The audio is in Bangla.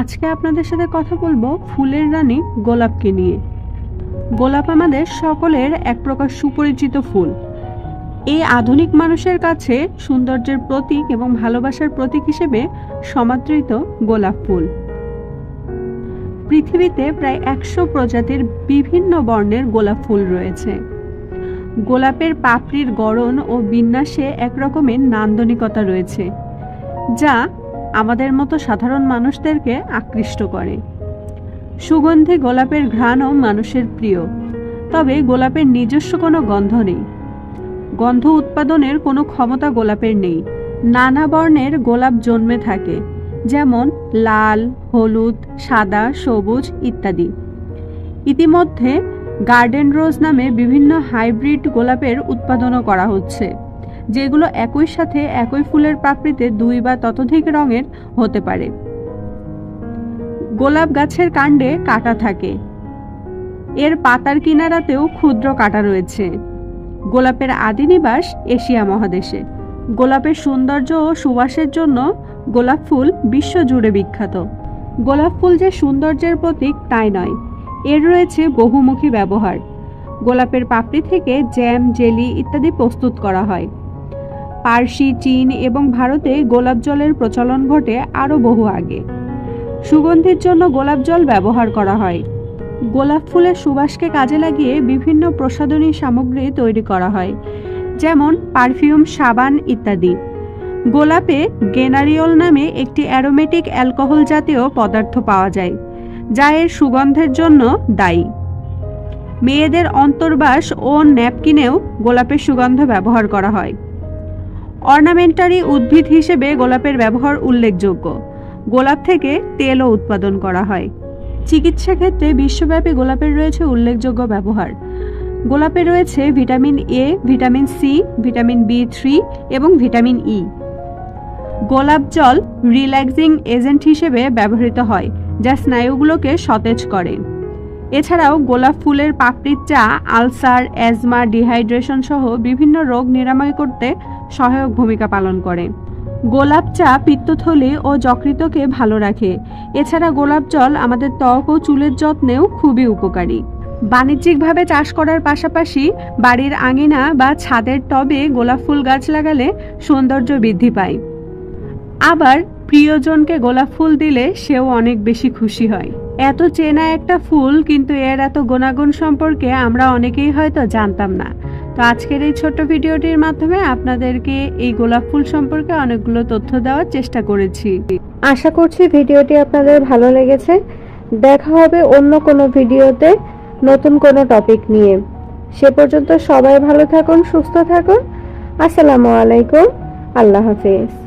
আজকে আপনাদের সাথে কথা বলব ফুলের রানী গোলাপকে নিয়ে। গোলাপ আমাদের সকলের এক প্রকার সুপরিচিত ফুল। এই আধুনিক মানুষের কাছে সৌন্দর্যের প্রতীক এবং ভালোবাসার প্রতীক হিসেবে সমাদৃত গোলাপ ফুল। পৃথিবীতে প্রায় একশো প্রজাতির বিভিন্ন বর্ণের গোলাপ ফুল রয়েছে। গোলাপের পাপড়ির গড়ন ও বিন্যাসে একরকমের নান্দনিকতা রয়েছে, যা আমাদের মতো সাধারণ মানুষদেরকে আকৃষ্ট করে। সুগন্ধি গোলাপের ঘ্রাণও মানুষের প্রিয়, তবে গোলাপের নিজস্ব কোনো গন্ধ নেই। গন্ধ উৎপাদনের কোনো ক্ষমতা গোলাপের নেই। নানা বর্ণের গোলাপ জন্মে থাকে, যেমন লাল, হলুদ, সাদা, সবুজ ইত্যাদি। ইতিমধ্যে গার্ডেন রোজ নামে বিভিন্ন হাইব্রিড গোলাপের উৎপাদনও করা হচ্ছে। যেগুলো একই সাথে একই ফুলের পাপড়িতে দুই বা ততোধিক রঙের হতে পারে। গোলাপ গাছের কাণ্ডে কাটা থাকে। এর পাতার কিনারাতেও ক্ষুদ্র কাটা রয়েছে। গোলাপের আদি নিবাস এশিয়া মহাদেশে। গোলাপের সৌন্দর্য ও সুবাসের জন্য গোলাপ ফুল বিশ্বজুড়ে বিখ্যাত। গোলাপ ফুল যে সৌন্দর্যের প্রতীক তাই নয়। এর রয়েছে বহুমুখী ব্যবহার। গোলাপের পাপড়ি থেকে জ্যাম, জেলি ইত্যাদি প্রস্তুত করা হয়। পার্সি, চীন এবং ভারতে গোলাপ জলের প্রচলন ঘটে আরও বহু আগে। সুগন্ধির জন্য গোলাপ জল ব্যবহার করা হয়। গোলাপ ফুলের সুবাসকে কাজে লাগিয়ে বিভিন্ন প্রসাধনী সামগ্রী তৈরি করা হয়, যেমন পারফিউম, সাবান ইত্যাদি। গোলাপে গেনারিওল নামে একটি অ্যারোমেটিক অ্যালকোহল জাতীয় পদার্থ পাওয়া যায়, যা এর সুগন্ধের জন্য দায়ী। মেয়েদের অন্তর্বাস ও ন্যাপকিনেও গোলাপের সুগন্ধ ব্যবহার করা হয়। অর্নামেন্টারি উদ্ভিদ হিসেবে গোলাপের ব্যবহার উল্লেখযোগ্য। গোলাপ থেকে তেলও উৎপাদন করা হয়। চিকিৎসা ক্ষেত্রে বিশ্বব্যাপী গোলাপের রয়েছে উল্লেখযোগ্য ব্যবহার। গোলাপে রয়েছে vitamin A vitamin C vitamin B three এবং ভিটামিন ই গোলাপ জল রিল্যাক্সিং এজেন্ট হিসেবে ব্যবহৃত হয়, যা স্নায়ুগুলোকে সতেজ করে। এছাড়াও গোলাপ ফুলের পাপড়ির চা, আলসার, অ্যাজমা, ডিহাইড্রেশন সহ বিভিন্ন রোগ নিরাময় করতে সহায়ক ভূমিকা পালন করে। গোলাপ চা পিত্তথলি ও যকৃতকে ভালো রাখে। এছাড়া গোলাপ জল আমাদের ত্বক ও চুলের যত্নেও খুবই উপকারী। বাণিজ্যিকভাবে চাষ করার পাশাপাশি বাড়ির আঙিনা বা ছাদের টবে গোলাপ ফুল গাছ লাগালে সৌন্দর্য বৃদ্ধি পায়। আবার প্রিয়জনকে গোলাপ ফুল দিলে সেও অনেক বেশি খুশি হয়। এত চেনা একটা ফুল কিন্তু এর এত গুণাগুণ সম্পর্কে আমরা অনেকেই হয়তো জানতাম না। তো আজকের এই ছোট্ট ভিডিওটির মাধ্যমে আপনাদেরকে এই গোলাপ ফুল সম্পর্কে অনেকগুলো তথ্য দেওয়ার চেষ্টা করেছি। আশা করছি ভিডিওটি আপনাদের ভালো লেগেছে। দেখা হবে অন্য কোনো ভিডিওতে নতুন কোনো টপিক নিয়ে। সে পর্যন্ত সবাই ভালো থাকুন, সুস্থ থাকুন। আসসালামু আলাইকুম। আল্লাহ হাফেজ।